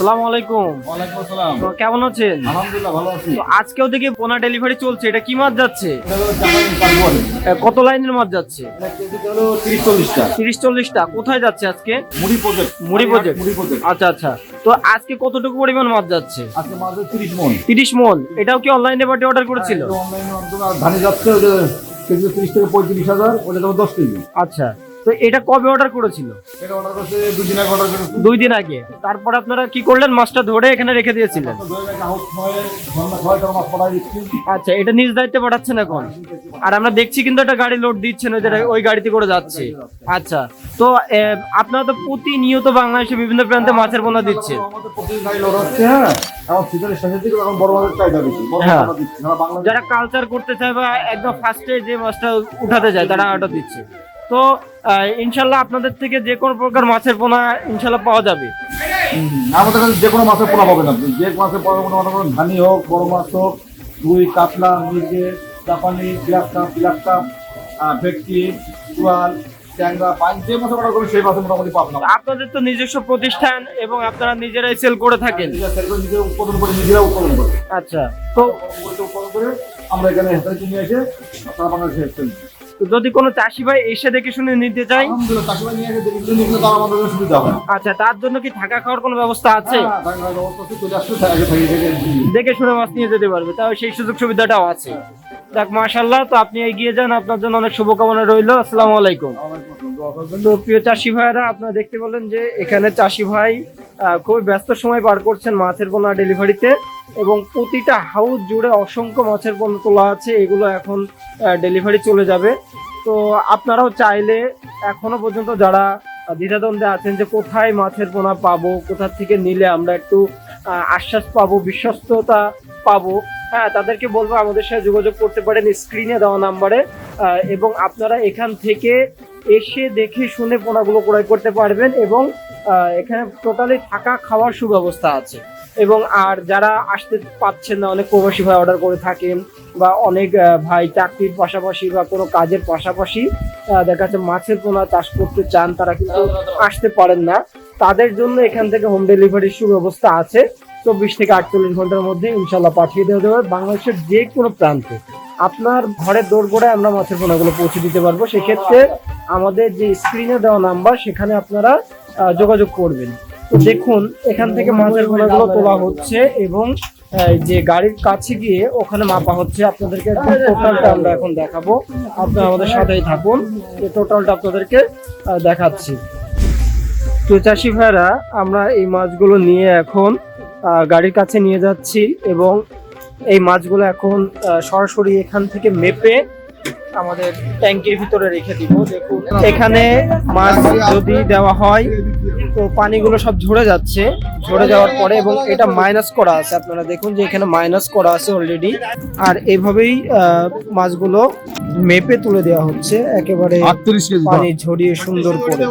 আসসালামু আলাইকুম। ওয়ালাইকুম আসসালাম। তো কেমন আছেন? আলহামদুলিল্লাহ ভালো আছি। তো আজকেও দেখি পোনা ডেলিভারি চলছে। এটা কি মাছ যাচ্ছে? কত লাইনের মাছ যাচ্ছে? তিরিশ চল্লিশটা। তিরিশ চল্লিশটা। কোথায় যাচ্ছে আজকে? মুড়ি প্রজেক্ট মুড়ি প্রজেক্ট আচ্ছা আচ্ছা। তো আজকে কতটুকু পরিমাণ মাছ যাচ্ছে? আজকে তিরিশ মন। তিরিশ মন। এটাও কি অনলাইনে পার্টি অর্ডার করেছিল? অনলাইনে ধানে যাচ্ছে ওটা কেজিতে তিরিশ থেকে পঁয়ত্রিশ হাজার ওটা তখন দশ কেজি। আচ্ছা। তো এটা কবে অর্ডার করেছিল? দুই দিন আগে তারপর আপনারা কি করলেন? মাছটা ধরে এখানে রেখে দিয়েছিলেন। আচ্ছা এটা নিজ দায়িত্বে পাঠাচ্ছেন এখন? আর আমরা দেখছি কিন্তু একটা গাড়ি লোড দিচ্ছেন ওই যে- ওই গাড়িতে করে যাচ্ছে। আচ্ছা তো আপনারা তো প্রতিনিয়ত বাংলাদেশে বিভিন্ন প্রান্তে মাছের পোনা দিচ্ছে হ্যাঁ? হ্যাঁ। যারা কালচার করতে চায় বা একদম ফার্স্টে যে মাছটা উঠাতে চায় তারা অর্ডার দিচ্ছে। তো ইনশাল্লাহ আপনাদের থেকে যে কোনো প্রকার মাছের পোনা ইনশাল্লাহ পাওয়া যাবে। আমাদের কাছে যে কোনো মাছের পোনা পাবেন আপনি। যে মাছের পোনা মনে করেন ধানি হোক বড় মাছ হোক রুই কাতলা মির্গে জাপানি ব্ল্যাক কাপ ব্ল্যাক কাপ ভেটকি চুয়াল আপনাদের তো নিজস্ব প্রতিষ্ঠান এবং আপনারা নিজেরাই সেল করে থাকেন। নিজেরা sell করে, নিজেরা উৎপাদন করে নিজেরা উৎপাদন করে। আচ্ছা। তো উৎপাদন করে আমরা এখানে কিনে এসে সারা বাংলাদেশে যদি কোনো চাষি ভাই এসে দেখে শুনে নিতে হবে। আচ্ছা তার জন্য কি থাকা খাওয়ার কোনো ব্যবস্থা আছে? হ্যাঁ, দেখে শুনে মাছ নিয়ে যেতে পারবে তাও সেই সুযোগ সুবিধাটাও আছে। দেখ মাশাল্লাহ তো আপনি এগিয়ে যান আপনার জন্য অনেক শুভকামনা রইল আসসালামু আলাইকুম। তো প্রিয় চাষি ভাইরা আপনারা দেখতে পেলেন যে এখানে চাষি ভাই আহ, খুবই ব্যস্ত সময় পার করছেন মাছের পোনা ডেলিভারিতে। এবং প্রতিটা হাউস জুড়ে অসংখ্য মাছের পণ্য তোলা আছে, এগুলো এখন ডেলিভারি চলে যাবে। তো আপনারাও চাইলে এখনও পর্যন্ত যারা দ্বিধাদ্বন্দ্বে আছেন যে কোথায় মাছের পোনা পাবো, কোথা থেকে নিলে আমরা একটু আশ্বাস পাবো, বিশ্বস্ততা পাবো হ্যাঁ তাদেরকে বলব আমাদের সাথে যোগাযোগ করতে পারেন স্ক্রিনে দেওয়া নাম্বারে এবং আপনারা এখান থেকে এসে দেখে শুনে পোনাগুলো ক্রয় করতে পারবেন এবং এখানে টোটালি থাকা খাওয়ার সুব্যবস্থা আছে। এবং আর যারা আসতে পাচ্ছেন না, অনেক প্রবাসী ভাই অর্ডার করে থাকেন বা অনেক ভাই চাকরির পাশাপাশি বা কোনো কাজের পাশাপাশি দেখা যাচ্ছে মাছের পোনা চাষ করতে চান, তারা কিন্তু আসতে পারেন না। তাদের জন্য এখান থেকে হোম ডেলিভারির সুব্যবস্থা আছে। চব্বিশ থেকে আটচল্লিশ ঘণ্টার মধ্যে ইনশাল্লাহ পাঠিয়ে দেওয়া যাবে। বাংলাদেশের যে কোনো প্রান্তে আপনার দৌড় করে আমরা মাছের পোনাগুলো পৌঁছে দিতে পারব। সেক্ষেত্রে আমাদের যে স্ক্রিনে দেওয়া নাম্বার সেখানে আপনারা যোগাযোগ করবেন। তো দেখুন, এখান থেকে মাছের পোনাগুলো তোলা হচ্ছে এবং যে গাড়ির কাছে গিয়ে ওখানে মাপা হচ্ছে। আপনাদেরকে টোটালটা আমরা এখন দেখাবো। আপনারা আমাদের সাথেই থাকুন। এই টোটালটা আপনাদেরকে দেখাচ্ছি। তো চাষি ভাইরা, আমরা এই মাছগুলো নিয়ে এখন গাড়ির কাছে নিয়ে যাচ্ছি এবং এই মাছগুলো এখন সরাসরি এখান থেকে মেপে আমাদের ট্যাঙ্কির ভিতরে রেখে দিব দেখুন। এখানে মাছ যদি দেওয়া হয় তো পানিগুলো সব ঝরে যাচ্ছে। ঝরে যাওয়ার পরে এবং এটা মাইনাস করা আছে। আপনারা দেখুন যে এখানে মাইনাস করা আছে অলরেডি আর এইভাবেই আহ, মাছগুলো মেপে তুলে দেওয়া হচ্ছে। একেবারে পানি ঝরিয়ে সুন্দর করে।